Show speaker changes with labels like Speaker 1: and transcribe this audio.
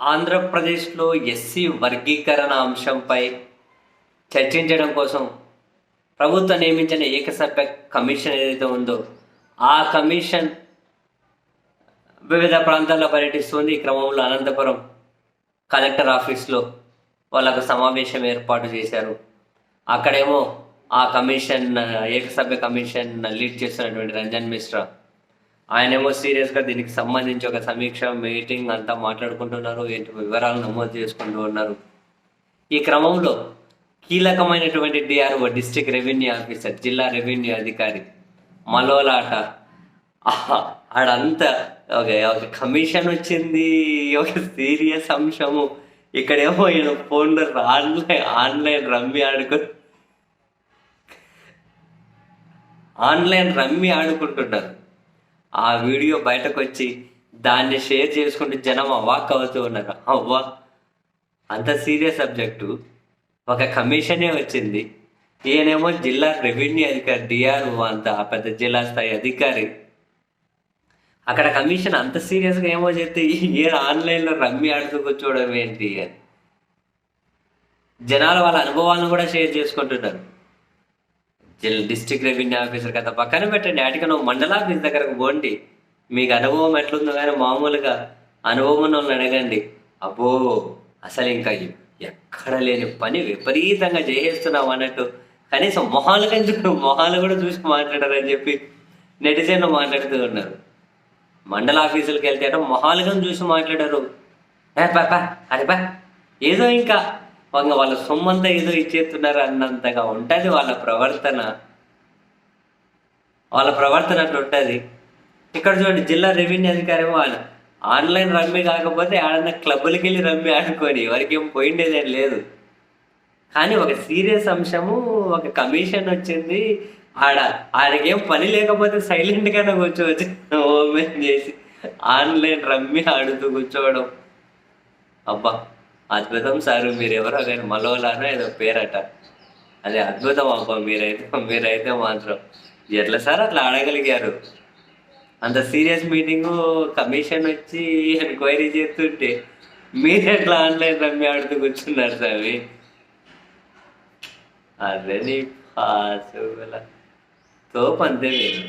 Speaker 1: ఆంధ్రప్రదేశ్లో ఎస్సీ వర్గీకరణ అంశంపై చర్చించడం కోసం ప్రభుత్వం నియమించిన ఏకసభ్య కమిషన్ ఏదైతే ఉందో ఆ కమిషన్ వివిధ ప్రాంతాల్లో పర్యటిస్తుంది. ఈ క్రమంలో అనంతపురం కలెక్టర్ ఆఫీస్లో వాళ్ళకు సమావేశం ఏర్పాటు చేశారు. అక్కడేమో ఆ కమిషన్ ఏకసభ్య కమిషన్ లీడ్ చేస్తున్నటువంటి రంజన్ మిశ్రా ఆయనేమో సీరియస్గా దీనికి సంబంధించి ఒక సమీక్ష మీటింగ్ అంతా మాట్లాడుకుంటున్నారు ఏంటి వివరాలు నమోదు చేసుకుంటూ ఉన్నారు. ఈ క్రమంలో కీలకమైనటువంటి డిఆర్ఓ డిస్టిక్ రెవెన్యూ ఆఫీసర్ జిల్లా రెవెన్యూ అధికారి మలోలాట. ఆడంతా ఒక ఒక కమిషన్ వచ్చింది ఒక సీరియస్ అంశము. ఇక్కడేమో ఈయన ఫోన్లో ఆన్లైన్ ఆన్లైన్ రమ్మి ఆడుకు ఆన్లైన్ రమ్మి ఆడుకుంటున్నారు. ఆ వీడియో బయటకు వచ్చి దాన్ని షేర్ చేసుకుంటూ జనం అవాక్ అవుతూ ఉన్నారు. అవ్వా అంత సీరియస్ సబ్జెక్టు. ఒక కమిషనే వచ్చింది. ఈయనేమో జిల్లా రెవెన్యూ అధికారి డిఆర్ఓ అంత పెద్ద జిల్లా స్థాయి అధికారి. అక్కడ కమిషన్ అంత సీరియస్గా ఏమో చెప్తే ఈయన ఆన్లైన్లో రమ్మి ఆడుతూ కూర్చోవడం ఏంటి అని. జనాలు వాళ్ళ అనుభవాలను కూడా షేర్ చేసుకుంటున్నారు. డిస్ట్రిక్ట్ రెవెన్యూ ఆఫీసర్ కదా పక్కన పెట్టండి ఆటికి నువ్వు మండల ఆఫీస్ దగ్గరకు పోండి. మీకు అనుభవం ఎట్లుందో కానీ మామూలుగా అనుభవం ఉన్న వాళ్ళని అడగండి. అబ్బో అసలు ఇంకా ఎక్కడ లేని పని విపరీతంగా చేసేస్తున్నాం అన్నట్టు. కనీసం మొహాలు కంచి మొహాలు కూడా చూసి మాట్లాడారని చెప్పి నెటిజన్లు మాట్లాడుతూ ఉన్నారు. మండల ఆఫీసులకు వెళ్తే మొహాలుగా చూసి మాట్లాడారు. ఏ పా అరే బా ఏదో ఇంకా వంగ వాళ్ళ సొమ్మంతా ఏదో ఇచ్చేస్తున్నారు అన్నంతగా ఉంటుంది వాళ్ళ ప్రవర్తన. వాళ్ళ ప్రవర్తన అట్లా ఉంటుంది. ఇక్కడ చూడండి జిల్లా రెవెన్యూ అధికారి వాళ్ళు ఆన్లైన్ రమ్మి కాకపోతే ఆడన్న క్లబ్బులకి వెళ్ళి రమ్మి ఆడుకొని వారికి ఏం పోయిండేదేం లేదు. కానీ ఒక సీరియస్ అంశము ఒక కమిషన్ వచ్చింది. ఆడ ఆడికేం పని లేకపోతే సైలెంట్గానే కూర్చోవచ్చు. ఓమెన్ చేసి ఆన్లైన్ రమ్మి ఆడుతూ కూర్చోవడం. అబ్బా! అద్భుతం సార్ మీరు ఎవరో కానీ మలోలానో ఏదో పేరట. అదే అద్భుతం అబ్బా మీరైతే మీరైతే మాత్రం. ఎట్లా సార్ అట్లా ఆడగలిగారు? అంత సీరియస్ మీటింగ్ కమిషన్ వచ్చి ఎంక్వైరీ చేస్తుంటే మీరు ఎట్లా ఆన్లైన్ రమ్మి ఆడుతూ కూర్చున్నారు సార్ అదే నీ పాసుల తోపు అంతే మీరు.